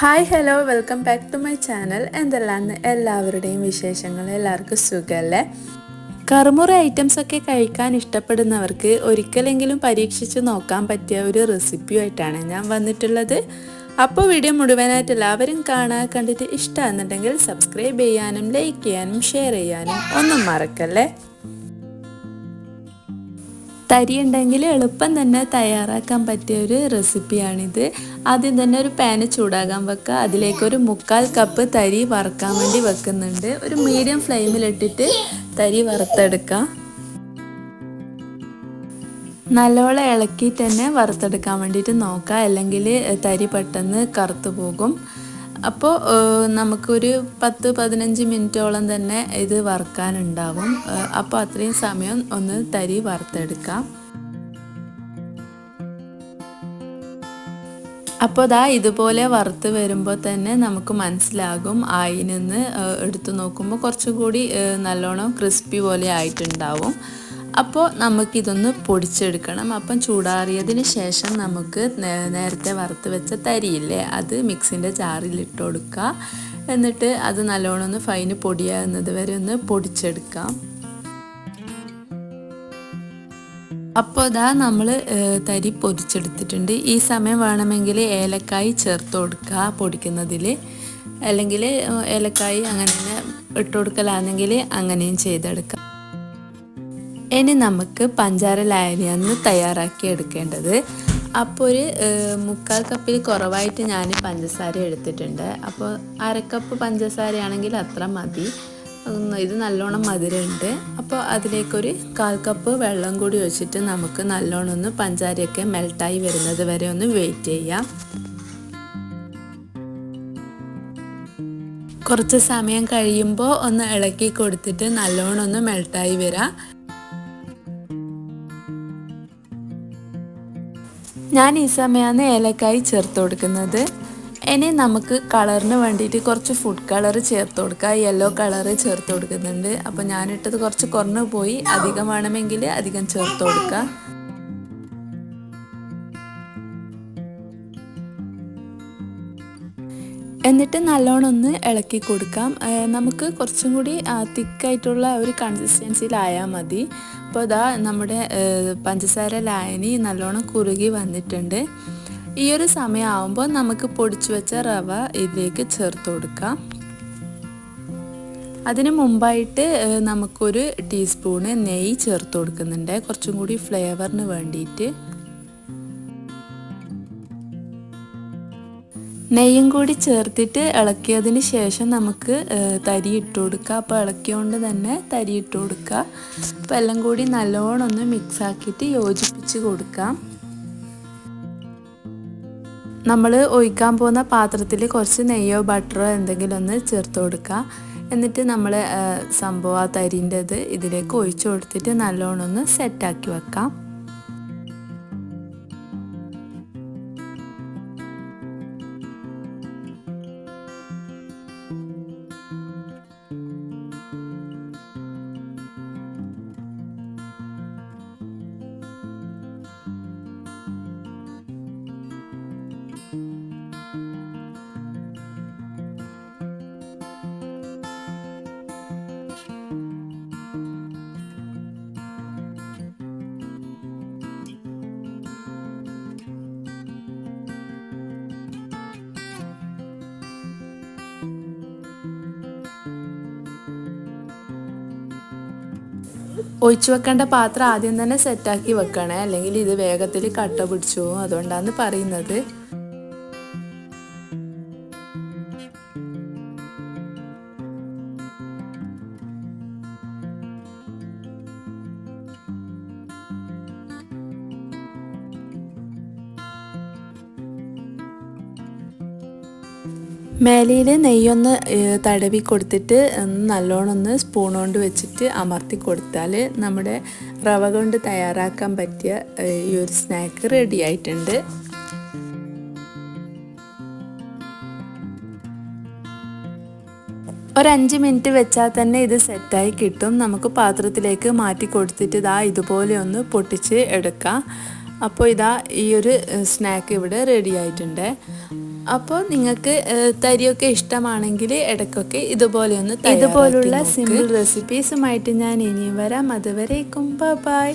Hi hello welcome back to my channel എന്തെല്ലാം എല്ലാവരുടെയും വിശേഷങ്ങൾ എല്ലാവർക്കും സുഖമല്ലേ കറുമുറ ഐറ്റംസ് ഒക്കെ കഴിക്കാൻ ഇഷ്ടപ്പെടുന്നവർക്ക് ഒരിക്കലെങ്കിലും പരീക്ഷിച്ച് നോക്കാൻ പറ്റിയ ഒരു റെസിപ്പിയുമായിട്ടാണ് ഞാൻ വന്നിട്ടുള്ളത്. അപ്പോൾ വീഡിയോ മുഴുവനായിട്ട് എല്ലാവരും കാണാൻ കണ്ടിട്ട് ഇഷ്ടമാണെന്നുണ്ടെങ്കിൽ സബ്സ്ക്രൈബ് ചെയ്യാനും ലൈക്ക് ചെയ്യാനും ഷെയർ ചെയ്യാനും ഒന്നും മറക്കല്ലേ? തരി ഉണ്ടെങ്കിൽ എളുപ്പം തന്നെ തയ്യാറാക്കാൻ പറ്റിയ ഒരു റെസിപ്പിയാണിത്. ആദ്യം തന്നെ ഒരു പാന് ചൂടാകാൻ വെക്കുക. അതിലേക്ക് ഒരു മുക്കാൽ കപ്പ് തരി വറുക്കാൻ വേണ്ടി വെക്കുന്നുണ്ട്. ഒരു മീഡിയം ഫ്ലെയിമിലിട്ടിട്ട് തരി വറുത്തെടുക്കാം. നല്ലോണം ഇളക്കി തന്നെ വറുത്തെടുക്കാൻ വേണ്ടിയിട്ട് നോക്കുക. അല്ലെങ്കിൽ തരി പെട്ടെന്ന് കറുത്തു പോകും. അപ്പോൾ നമുക്കൊരു പത്ത് പതിനഞ്ച് മിനിറ്റോളം തന്നെ ഇത് വറുക്കാനുണ്ടാവും. അപ്പോൾ അത്രയും സമയം ഒന്ന് തരി വറുത്തെടുക്കാം. അപ്പോൾ ദാ ഇതുപോലെ വറുത്ത് വരുമ്പോൾ തന്നെ നമുക്ക് മനസ്സിലാകും ആയിനെന്ന് എടുത്തു നോക്കുമ്പോൾ കുറച്ചുകൂടി നല്ലോണം ക്രിസ്പി പോലെ ആയിട്ടുണ്ടാവും. അപ്പോൾ നമുക്കിതൊന്ന് പൊടിച്ചെടുക്കണം. അപ്പം ചൂടാറിയതിന് ശേഷം നമുക്ക് നേരത്തെ വറുത്ത് വെച്ച തരിയില്ലേ അത് മിക്സിന്റെ ജാറിലിട്ട് കൊടുക്കുക. എന്നിട്ട് അത് നല്ലോണം ഒന്ന് ഫൈന് പൊടിയാകുന്നത് വരെ ഒന്ന് പൊടിച്ചെടുക്കാം. അപ്പോൾ ഇതാ നമ്മൾ തരി പൊരിച്ചെടുത്തിട്ടുണ്ട്. ഈ സമയം വേണമെങ്കിൽ ഏലക്കായി ചേർത്ത് കൊടുക്കുക പൊടിക്കുന്നതിൽ അല്ലെങ്കിൽ ഏലക്കായി അങ്ങനെ തന്നെ ഇട്ട് കൊടുക്കലാണെങ്കിൽ അങ്ങനെയും ചെയ്തെടുക്കാം. ഇനി നമുക്ക് പഞ്ചാര ലായനിയാണ് തയ്യാറാക്കി എടുക്കേണ്ടത്. അപ്പോൾ ഒരു മുക്കാൽ കപ്പിൽ കുറവായിട്ട് ഞാൻ പഞ്ചസാര എടുത്തിട്ടുണ്ട്. അപ്പോൾ അരക്കപ്പ് പഞ്ചസാരയാണെങ്കിൽ അത്ര മതി. ഇത് നല്ലോണം മധുരമുണ്ട്. അപ്പോൾ അതിലേക്കൊരു കാൽ കപ്പ് വെള്ളം കൂടി ഒഴിച്ചിട്ട് നമുക്ക് നല്ലോണം ഒന്ന് പഞ്ചാരയൊക്കെ മെൽട്ടായി വരുന്നത് വരെ ഒന്ന് വെയിറ്റ് ചെയ്യാം. കുറച്ച് സമയം കഴിയുമ്പോൾ ഒന്ന് ഇളക്കി കൊടുത്തിട്ട് നല്ലോണം ഒന്ന് മെൽട്ടായി വരാം. ഞാൻ ഈ സമയമാണ് ഏലക്കായി ചേർത്ത് കൊടുക്കുന്നത്. ഇനി നമുക്ക് കളറിന് വേണ്ടിയിട്ട് കുറച്ച് ഫുഡ് കളർ ചേർത്ത് കൊടുക്കുക യെല്ലോ കളർ ചേർത്ത് കൊടുക്കുന്നുണ്ട്. അപ്പോൾ ഞാനിട്ടത് കുറച്ച് കുറഞ്ഞു പോയി. അധികം വേണമെങ്കിൽ അധികം ചേർത്ത് കൊടുക്കുക എന്നിട്ട് നല്ലോണം ഒന്ന് ഇളക്കി കൊടുക്കാം. നമുക്ക് കുറച്ചും കൂടി തിക്കായിട്ടുള്ള ഒരു കൺസിസ്റ്റൻസിയിലായാൽ മതി. അപ്പോൾ ഇതാ നമ്മുടെ പഞ്ചസാര ലായനി നല്ലോണം കുറുകി വന്നിട്ടുണ്ട്. ഈ ഒരു സമയമാകുമ്പോൾ നമുക്ക് പൊടിച്ചു വെച്ച റവ ഇതിലേക്ക് ചേർത്ത് കൊടുക്കാം. അതിന് മുമ്പായിട്ട് നമുക്കൊരു ടീസ്പൂണ് നെയ്യ് ചേർത്ത് കൊടുക്കുന്നുണ്ട്. കുറച്ചും കൂടി ഫ്ലേവറിന് വേണ്ടിയിട്ട്. നെയ്യും കൂടി ചേർത്തിട്ട് ഇളക്കിയതിന് ശേഷം നമുക്ക് തരി ഇട്ട് കൊടുക്കുക അപ്പോൾ ഇളക്കിയോണ്ട് തന്നെ തരി ഇട്ട് കൊടുക്കുക അപ്പോൾ എല്ലാം കൂടി നല്ലോണം ഒന്ന് മിക്സ് ആക്കിയിട്ട് യോജിപ്പിച്ച് കൊടുക്കാം. നമ്മൾ ഒഴിക്കാൻ പോകുന്ന പാത്രത്തിൽ കുറച്ച് നെയ്യോ ബട്ടറോ എന്തെങ്കിലും ഒന്ന് ചേർത്ത് കൊടുക്കുക എന്നിട്ട് നമ്മൾ സംഭവം ആ തരിന്റെത് ഇതിലേക്ക് ഒഴിച്ചു കൊടുത്തിട്ട് നല്ലോണം ഒന്ന് സെറ്റാക്കി വെക്കാം. ഒഴിച്ചു വെക്കേണ്ട പാത്രം ആദ്യം തന്നെ സെറ്റാക്കി വെക്കണേ. അല്ലെങ്കിൽ ഇത് വേഗത്തിൽ കട്ട പിടിച്ചു അതുകൊണ്ടാണ് പറയുന്നത്. മേലയിൽ നെയ്യൊന്ന് തടവി കൊടുത്തിട്ട് നല്ലോണം ഒന്ന് സ്പൂൺ കൊണ്ട് വെച്ചിട്ട് അമർത്തി കൊടുത്താൽ നമ്മുടെ റവ കൊണ്ട് തയ്യാറാക്കാൻ പറ്റിയ ഈ ഒരു സ്നാക്ക് റെഡി ആയിട്ടുണ്ട്. ഒരഞ്ച് മിനിറ്റ് വെച്ചാൽ തന്നെ ഇത് സെറ്റായി കിട്ടും. നമുക്ക് പാത്രത്തിലേക്ക് മാറ്റി കൊടുത്തിട്ട് ഇതാ ഇതുപോലെ ഒന്ന് പൊട്ടിച്ച് എടുക്കാം. അപ്പോൾ ഇതാ ഈ ഒരു സ്നാക്ക് ഇവിടെ റെഡി ആയിട്ടുണ്ട്. അപ്പോൾ നിങ്ങൾക്ക് തരിയൊക്കെ ഇഷ്ടമാണെങ്കിൽ ഇടയ്ക്കൊക്കെ ഇതുപോലെ ഒന്ന് ഇതുപോലുള്ള സിമ്പിൾ റെസിപ്പീസുമായിട്ട് ഞാൻ ഇനിയും വരാം. അതുവരേക്കും ബൈ